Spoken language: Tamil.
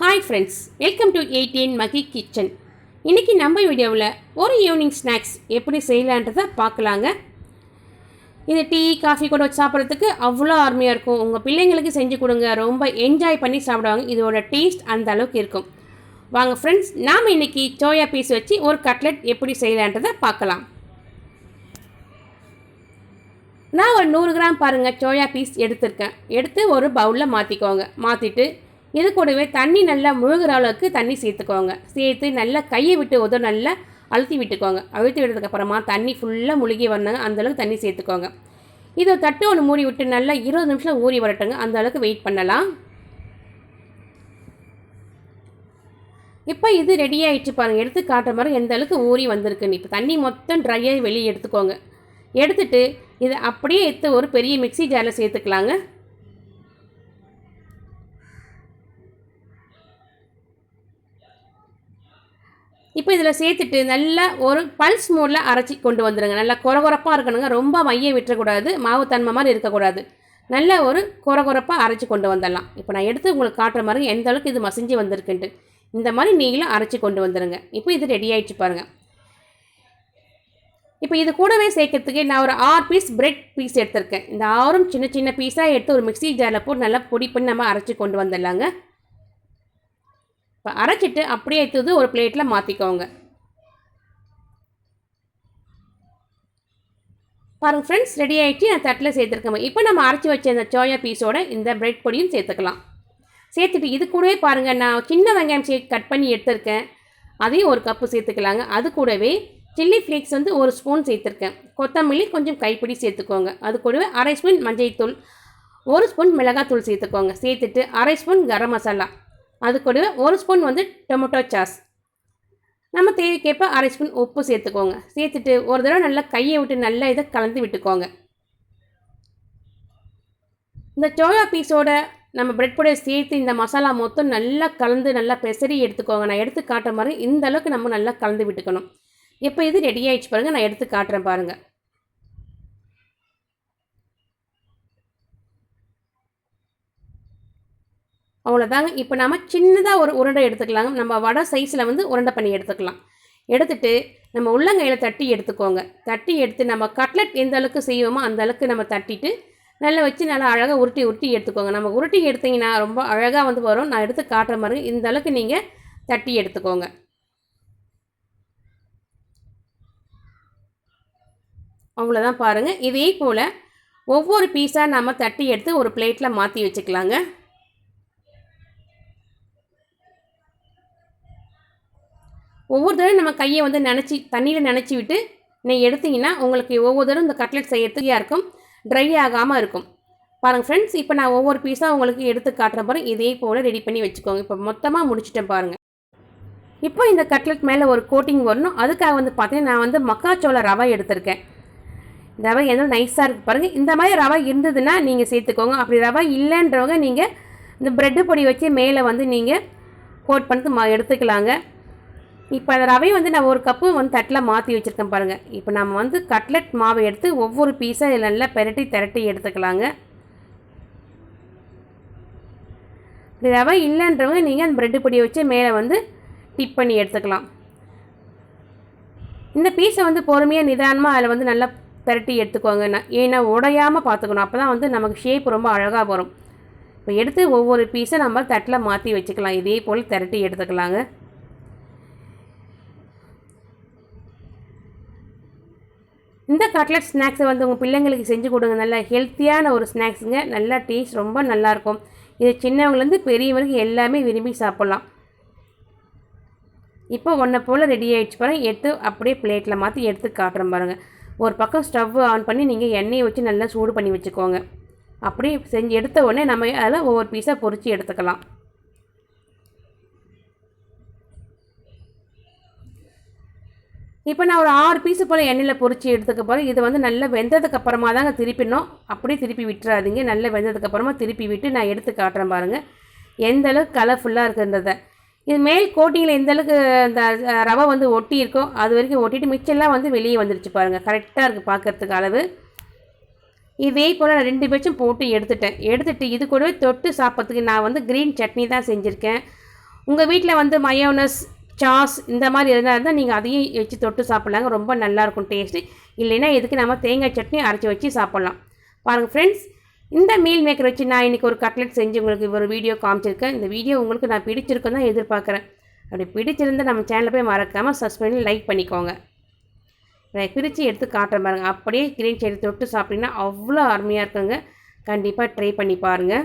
Hi friends welcome to eighteen Magi kitchen இன்றைக்கி நம்ம வீடியோவில் ஒரு ஈவினிங் ஸ்நாக்ஸ் எப்படி செய்யலான்றதை பார்க்கலாங்க. இது டீ காஃபி கூட வச்சு சாப்பிட்றதுக்கு அவ்வளோ அருமையாக இருக்கும். உங்கள் பிள்ளைங்களுக்கு செஞ்சு கொடுங்க. ரொம்ப என்ஜாய் பண்ணி சாப்பிடுவாங்க. இதோட டேஸ்ட் அந்த அளவுக்கு இருக்கும். வாங்க ஃப்ரெண்ட்ஸ் நாம் இன்றைக்கி சோயா பீஸ் வச்சு ஒரு கட்லெட் எப்படி செய்யலான்றதை பார்க்கலாம். நான் ஒரு நூறு கிராம் பாருங்கள் சோயா பீஸ் எடுத்திருக்கேன். எடுத்து ஒரு பவுலில் மாற்றிக்கோங்க மாற்றிட்டு இது கூடவே தண்ணி நல்லா முழுகிற அளவுக்கு தண்ணி சேர்த்துக்கோங்க. சேர்த்து நல்லா கையை விட்டு உதவ நல்லா அழுத்தி விட்டுக்கோங்க. அழுத்தி விட்டதுக்கப்புறமா தண்ணி ஃபுல்லாக முழுகி வரணுங்க. அந்தளவுக்கு தண்ணி சேர்த்துக்கோங்க. இதை தட்டு ஒன்று மூடி விட்டு நல்லா இருபது நிமிஷம் ஊறி வரட்டுங்க. அந்த அளவுக்கு வெயிட் பண்ணலாம். இப்போ இது ரெடி ஆகிடுச்சு பாருங்கள் எடுத்து காட்டுற மாதிரி எந்த அளவுக்கு ஊறி வந்திருக்குன்னு. இப்போ தண்ணி மொத்தம் ட்ரையாகி வெளியே எடுத்துக்கோங்க. எடுத்துட்டு இதை அப்படியே எடுத்து ஒரு பெரிய மிக்சி ஜாரில் சேர்த்துக்கலாங்க. இப்போ இதில் சேர்த்துட்டு நல்லா ஒரு பல்ஸ் மோடில் அரைச்சி கொண்டு வந்துடுங்க நல்லா குறகுறப்பாக இருக்கணுங்க. ரொம்ப மைய விட்டுறக்கூடாது. மாவு தன்மை மாதிரி இருக்கக்கூடாது. நல்ல ஒரு குறகுறப்பாக அரைச்சி கொண்டு வந்துடலாம். இப்போ நான் எடுத்து உங்களுக்கு காட்டுற மாதிரி எந்த அளவுக்கு இது மசிஞ்சு வந்திருக்குன்ட்டு. இந்த மாதிரி நீங்களும் அரைச்சி கொண்டு வந்துடுங்க இப்போ இது ரெடி ஆகிடுச்சு பாருங்கள் இப்போ இது கூடவே சேர்க்கறதுக்கு நான் ஒரு ஆறு பீஸ் பிரெட் பீஸ் எடுத்திருக்கேன். இந்த ஆறும் சின்ன சின்ன பீஸாக எடுத்து ஒரு மிக்சி ஜாரில் போட்டு நல்லா பொடி பண்ணி நம்ம அரைச்சி கொண்டு வந்துடலாங்க. இப்போ அரைச்சிட்டு அப்படியே எடுத்தது ஒரு பிளேட்டில் மாற்றிக்கோங்க பாருங்கள் ஃப்ரெண்ட்ஸ் ரெடி ஆகிட்டு நான் தட்டில் சேர்த்துருக்கேன். இப்போ நம்ம அரைச்சி வச்ச இந்த சோயா பீஸோட இந்த பிரெட் பொடியும் சேர்த்துக்கலாம். சேர்த்துட்டு இது கூடவே பாருங்கள் நான் சின்ன வெங்காயம் சே கட் பண்ணி எடுத்திருக்கேன். அதையும் ஒரு கப்பு சேர்த்துக்கலாங்க. அது கூடவே சில்லி ஃப்ளேக்ஸ் வந்து ஒரு ஸ்பூன் சேர்த்துருக்கேன். கொத்தமல்லி கொஞ்சம் கைப்பிடி சேர்த்துக்கோங்க. அது கூடவே அரை ஸ்பூன் மஞ்சள் தூள் ஒரு ஸ்பூன் மிளகாத்தூள் சேர்த்துக்கோங்க. சேர்த்துட்டு அரை ஸ்பூன் கரம் மசாலா. அது கூடவே ஒரு ஸ்பூன் வந்து டொமேட்டோ சாஸ் நம்ம தேவைக்கேற்ப அரை ஸ்பூன் உப்பு சேர்த்துக்கோங்க. சேர்த்துட்டு ஒரு தடவை நல்லா கையை விட்டு நல்லா இதை கலந்து விட்டுக்கோங்க. இந்த சோயா பீஸோட நம்ம பிரெட் பொடியை சேர்த்து இந்த மசாலா மொத்தம் நல்லா கலந்து நல்லா பெசரி எடுத்துக்கோங்க. நான் எடுத்து காட்டுற மாதிரி இந்த அளவுக்கு நம்ம நல்லா கலந்து விட்டுக்கணும். இப்போ இது ரெடி ஆகிடுச்சு பாருங்கள் நான் எடுத்து காட்டுறேன் பாருங்கள் அவ்வளோதாங்க இப்போ நம்ம சின்னதாக ஒரு உருண்டை எடுத்துக்கலாங்க. நம்ம வடை சைஸில் வந்து உருண்டை பண்ணி எடுத்துக்கலாம். எடுத்துட்டு நம்ம உள்ளங்கையில் தட்டி எடுத்துக்கோங்க. தட்டி எடுத்து நம்ம கட்லெட் எந்த அளவுக்கு செய்வோமோ அந்த அளவுக்கு நம்ம தட்டிட்டு நல்லா வச்சு நல்லா அழகாக உருட்டி உருட்டி எடுத்துக்கோங்க. நம்ம உருட்டி எடுத்திங்கன்னா ரொம்ப அழகாக வந்து வரும். நான் எடுத்து காட்டுற மாதிரி இந்த அளவுக்கு நீங்கள் தட்டி எடுத்துக்கோங்க. அவ்வளோதான் பாருங்கள் இதே போல் ஒவ்வொரு பீஸாக நம்ம தட்டி எடுத்து ஒரு பிளேட்டில் மாற்றி வச்சுக்கலாங்க. ஒவ்வொரு தடவை நம்ம கையை வந்து நினச்சி தண்ணியில் நினச்சி விட்டு நீங்கள் எடுத்திங்கன்னா உங்களுக்கு ஒவ்வொரு தடவை இந்த கட்லெட் செய்யறதுக்கே இருக்கும். ட்ரை ஆகாமல் இருக்கும். பாருங்கள் ஃப்ரெண்ட்ஸ் இப்போ நான் ஒவ்வொரு பீஸாக உங்களுக்கு எடுத்து காட்டுற பாருங்க இதே போல் ரெடி பண்ணி வச்சுக்கோங்க. இப்போ மொத்தமாக முடிச்சிட்டேன் பாருங்கள் இப்போ இந்த கட்லெட் மேலே ஒரு கோட்டிங் வரணும். அதுக்காக வந்து பார்த்தீங்கன்னா நான் வந்து மக்காச்சோள ரவை எடுத்திருக்கேன். ரவை எதுவும் நைஸாக இருக்குது பாருங்கள் இந்த மாதிரி ரவை இருந்ததுன்னா நீங்கள் சேர்த்துக்கோங்க. அப்படி ரவை இல்லைன்றவங்க நீங்கள் இந்த ப்ரெட்டு பொடி வச்சு மேலே வந்து நீங்கள் கோட் பண்ணிட்டு மா எடுத்துக்கலாங்க. இப்போ அந்த ரவையை வந்து நான் ஒரு கப்பு வந்து தட்டில் மாற்றி வச்சுருக்கேன் பாருங்கள் இப்போ நம்ம வந்து கட்லெட் மாவை எடுத்து ஒவ்வொரு பீஸாக இதில் நல்லா பெரட்டி திரட்டி எடுத்துக்கலாங்க. ரவை இல்லைன்றவங்க நீங்கள் அந்த ப்ரெட்டு பொடியை வச்சு மேலே வந்து டிப் பண்ணி எடுத்துக்கலாம். இந்த பீஸை வந்து பொறுமையாக நிதானமாக அதில் வந்து நல்லா திரட்டி எடுத்துக்கோங்க. ஏன்னா உடையாமல் பார்த்துக்கணும் அப்போ தான் வந்து நமக்கு ஷேப் ரொம்ப அழகாக வரும். இப்போ எடுத்து ஒவ்வொரு பீஸை நம்ம தட்டில் மாற்றி வச்சுக்கலாம். இதே போல் திரட்டி எடுத்துக்கலாங்க. இந்த கட்லட் ஸ்நாக்ஸை வந்து உங்கள் பிள்ளைங்களுக்கு செஞ்சு கொடுங்க. நல்லா ஹெல்த்தியான ஒரு ஸ்நாக்ஸுங்க நல்லா டேஸ்ட் ரொம்ப நல்லாயிருக்கும் இது சின்னவங்கலேருந்து பெரியவங்களுக்கு எல்லாமே விரும்பி சாப்பிட்லாம். இப்போ ஒன்றை போல் ரெடி ஆகிடுச்சு பாருங்கள் எடுத்து அப்படியே பிளேட்டில் மாற்றி எடுத்து காட்டுறேன் பாருங்கள் ஒரு பக்கம் ஸ்டவ் ஆன் பண்ணி நீங்கள் எண்ணெயை வச்சு நல்லா சூடு பண்ணி வச்சுக்கோங்க. அப்படியே செஞ்சு எடுத்த உடனே நம்ம அதில் ஒவ்வொரு பீஸாக பொறிச்சு எடுத்துக்கலாம். இப்போ நான் ஒரு ஆறு பீஸு போல் எண்ணெயில் பொறிச்சு எடுத்துக்க போகிறேன் இது வந்து நல்லா வெந்ததுக்கு அப்புறமா தாங்க திருப்பினோம் அப்படியே திருப்பி விட்டுறாதீங்க. நல்லா வெந்ததுக்கு அப்புறமா திருப்பி விட்டு நான் எடுத்து காட்டுறேன் பாருங்கள் எந்த அளவுக்கு கலர்ஃபுல்லாக இருக்குன்றத. இது மேல் கோட்டிங்கில் எந்தளவுக்கு இந்த ரவை வந்து ஒட்டி இருக்கோ அது வரைக்கும் ஒட்டிட்டு மிச்சம்லாம் வந்து வெளியே வந்துருச்சு பாருங்கள் கரெக்டாக இருக்குது பார்க்குறதுக்கு அளவு. இதே போல் நான் ரெண்டு பேச்சும் போட்டு எடுத்துட்டேன். எடுத்துகிட்டு இது கூடவே தொட்டு சாப்பிட்றதுக்கு நான் வந்து க்ரீன் சட்னி தான் செஞ்சுருக்கேன். உங்கள் வீட்டில் வந்து மயோனஸ் சாஸ் இந்த மாதிரி இருந்தால் இருந்தால் நீங்கள் அதையும் வச்சு தொட்டு சாப்பிட்லாங்க. ரொம்ப நல்லாயிருக்கும் டேஸ்ட்டு இல்லைன்னா இதுக்கு நம்ம தேங்காய் சட்னி அரைச்சி வச்சு சாப்பிட்லாம். பாருங்கள் ஃப்ரெண்ட்ஸ் இந்த மீல் மேக்கர் வச்சு நான் இன்றைக்கி ஒரு கட்லெட் செஞ்சு உங்களுக்கு ஒரு வீடியோ காமிச்சிருக்கேன். இந்த வீடியோ உங்களுக்கு நான் பிடிச்சிருக்குன்னு தான் எதிர்பார்க்குறேன். அப்படி பிடிச்சிருந்தால் நம்ம சேனலில் போய் மறக்காமல் சப்ஸ்கிரைப் பண்ணி லைக் பண்ணிக்கோங்க. நான் பிரித்து எடுத்து காட்டுறேன் பாருங்கள் அப்படியே கிரீன் சைடு தொட்டு சாப்பிட்டீங்கன்னா அவ்வளோ அருமையாக இருக்குங்க. கண்டிப்பாக ட்ரை பண்ணி பாருங்கள்